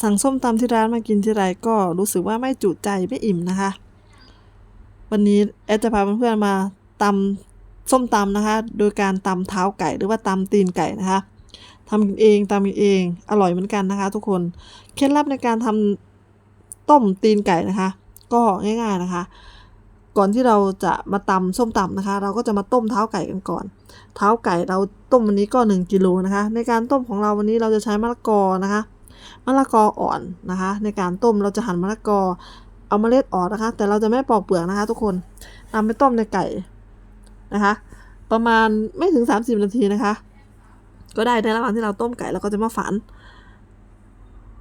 สั่งส้มตำที่ร้านมากินที่ไรก็รู้สึกว่าไม่จุใจไม่อิ่มนะคะ วันนี้แอดจะพาเพื่อนๆมาตำส้มตำนะคะ โดยการตำเท้าไก่หรือว่าตำตีนไก่นะคะทำกินเองตำกินเองอร่อยเหมือนกันนะคะ ทุกคนเคล็ดลับในการทำต้มตีนไก่นะคะ ก็ง่าย ๆนะคะก่อนที่เราจะมาตำส้มตำนะคะ เราก็จะมาต้มเท้าไก่กันก่อน เท้าไก่เราต้มวันนี้ก็ 1กิโลนะคะ ในการต้มของเราวันนี้เราจะใช้มะละกอนะคะ มะละกออ่อนนะคะ ในการต้มเราจะหั่นมะละกอเอาเมล็ดออกนะคะ แต่เราจะไม่ปอกเปลือกนะคะ ทุกคนนำไปต้มในไก่นะคะ ประมาณไม่ถึง 30 นาทีนะคะ ก็ได้ในระหว่างที่เราต้มไก่เราก็จะมาฝาน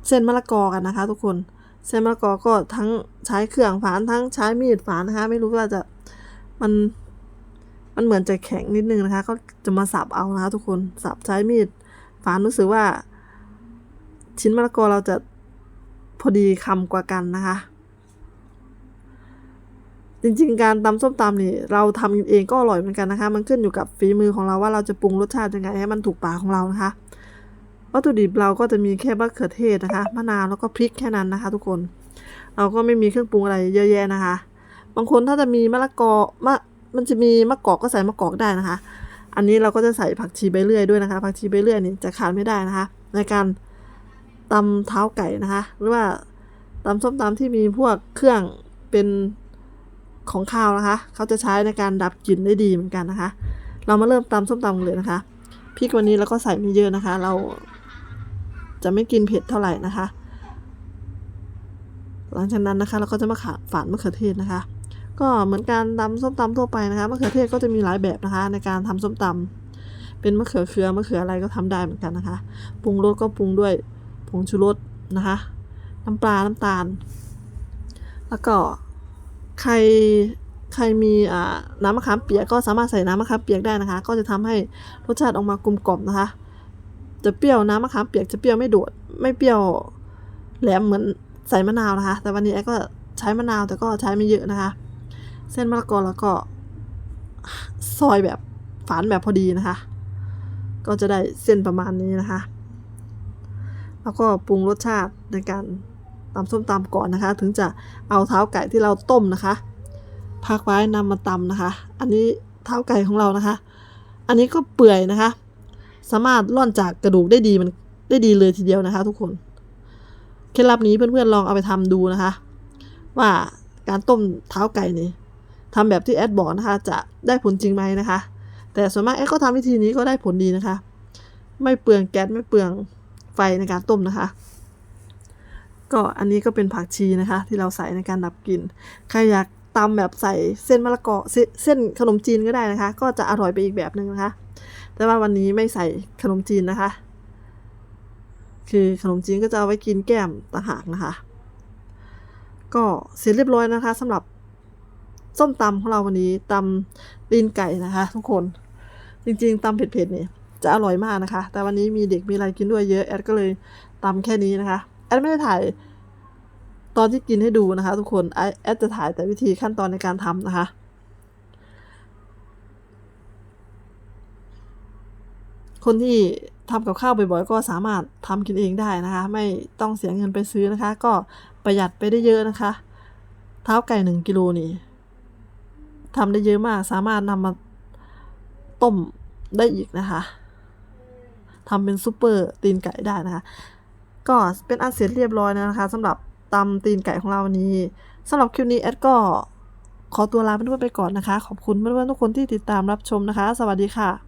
เส้นมะละกอกันนะคะ ทุกคนเส้นมะละกอก็ทั้งใช้เครื่องฝานทั้งใช้มีดฝานนะคะ ไม่รู้ว่าจะมันมันเหมือนจะแข็งนิดนึงนะคะ ก็จะมาสับเอานะคะ ทุกคนสับใช้มีดฝานรู้สึกว่า ชิ้นมะละกอเราจะพอดีคำกว่ากันนะคะ จริงๆ การตำส้มตำนี่เราทำกินเองก็อร่อยเหมือนกันนะคะ มันขึ้นอยู่กับฝีมือของเราว่าเราจะปรุงรสชาติยังไงให้มันถูกปากของเรานะคะวัตถุดิบเราก็จะมีแค่มะเขือเทศนะคะมะนาวแล้วก็พริกแค่นั้นนะคะ ทุกคน เราก็ไม่มีเครื่องปรุงอะไรเยอะแยะนะคะ บางคนถ้าจะมีมะละกอมะมันจะมีมะกอกก็ใส่มะกอกได้นะคะ อันนี้เราก็จะใส่ผักชีใบเลื่อยด้วยนะคะ ผักชีใบเลื่อยนี่จะขาดไม่ได้นะคะ ในการ ตำเท้าไก่นะคะ หรือว่าตำส้มตำที่มีพวกเครื่องเป็นของข้าวนะคะ เขาจะใช้ในการดับกลิ่นได้ดีเหมือนกันนะคะ เรามาเริ่มตำส้มตำกันเลยนะคะพริกวันนี้เราก็ใส่ไม่เยอะนะคะ เราจะไม่กินเผ็ดเท่าไหร่นะคะ หลังจากนั้นนะคะ เราก็จะมาขาฝานมะเขือเทศนะคะ ก็เหมือนการตำส้มตำทั่วไปนะคะมะเขือเทศก็จะมีหลายแบบนะคะ ในการทำส้มตำเป็นมะเขือเขือมะเขืออะไรก็ทำได้เหมือนกันนะคะปรุงรสก็ปรุงด้วย ผงชูรสนะคะ น้ำปลา น้ำตาล แล้วก็ใครใครมีน้ำมะขามเปียกก็สามารถใส่น้ำมะขามเปียกได้นะคะ ก็จะทำให้รสชาติออกมากลมกล่อมนะคะ จะเปรี้ยวน้ำมะขามเปียกจะเปรี้ยวไม่โดดไม่เปรี้ยวแหลมเหมือนใส่มะนาวนะคะ แต่วันนี้แอก็ใช้มะนาวแต่ก็ใช้ไม่เยอะนะคะ เส้นมะละกอแล้วก็ซอยแบบฝานแบบพอดีนะคะ ก็จะได้เส้นประมาณนี้นะคะ แล้วก็ปรุงรสชาติในการตำส้มตำก่อนนะคะ ถึงจะเอาเท้าไก่ที่เราต้มนะคะพักไว้นำมาตำนะคะ อันนี้เท้าไก่ของเรานะคะ อันนี้ก็เปื่อยนะคะ สามารถร่อนจากกระดูกได้ดีมันได้ดีเลยทีเดียวนะคะ ทุกคนเคล็ดลับนี้เพื่อนๆลองเอาไปทำดูนะคะ ว่าการต้มเท้าไก่นี่ทำแบบที่แอดบอกนะคะ จะได้ผลจริงไหมนะคะ แต่ส่วนมากแอดก็ทำวิธีนี้ก็ได้ผลดีนะคะ ไม่เปลืองแก๊สไม่เปลือง ไฟในการต้มนะคะ ก็อันนี้ก็เป็นผักชีนะคะ ที่เราใส่ในการดับกลิ่นใครอยากตำแบบใส่เส้นมะละกอเส้นเส้นขนมจีนก็ได้นะคะ ก็จะอร่อยไปอีกแบบหนึ่งนะคะ แต่ว่าวันนี้ไม่ใส่ขนมจีนนะคะ คือขนมจีนก็จะเอาไว้กินแก้มต่างหากนะคะ ก็เสร็จเรียบร้อยนะคะสำหรับส้มตำของเราวันนี้ตำตีนไก่นะคะ ทุกคนจริงๆตำเผ็ดๆเนี่ย จะอร่อยมากนะคะ แต่วันนี้มีเด็กมีอะไรกินด้วยเยอะแอดก็เลยตำแค่นี้นะคะแอดไม่ได้ถ่ายตอนที่กินให้ดูนะคะ ทุกคนแอดจะถ่ายแต่วิธีขั้นตอนในการทำนะคะ คนที่ทำกับข้าวบ่อยๆ ก็สามารถทำกินเองได้นะคะ ไม่ต้องเสียเงินไปซื้อนะคะ ก็ประหยัดไปได้เยอะนะคะ เท้าไก่หนึ่งกิโลนี่ทำได้เยอะมากสามารถนำมาต้มได้อีกนะคะ ทำเป็นซุปเปอร์ตีนไก่ได้นะคะ ก็เป็นอันเสร็จเรียบร้อยแล้วนะคะสำหรับตำตีนไก่ของเราวันนี้สำหรับคลิปนี้แอดก็ขอตัวลาเพื่อนๆไปก่อนนะคะ ขอบคุณเพื่อนๆทุกคนที่ติดตามรับชมนะคะ สวัสดีค่ะ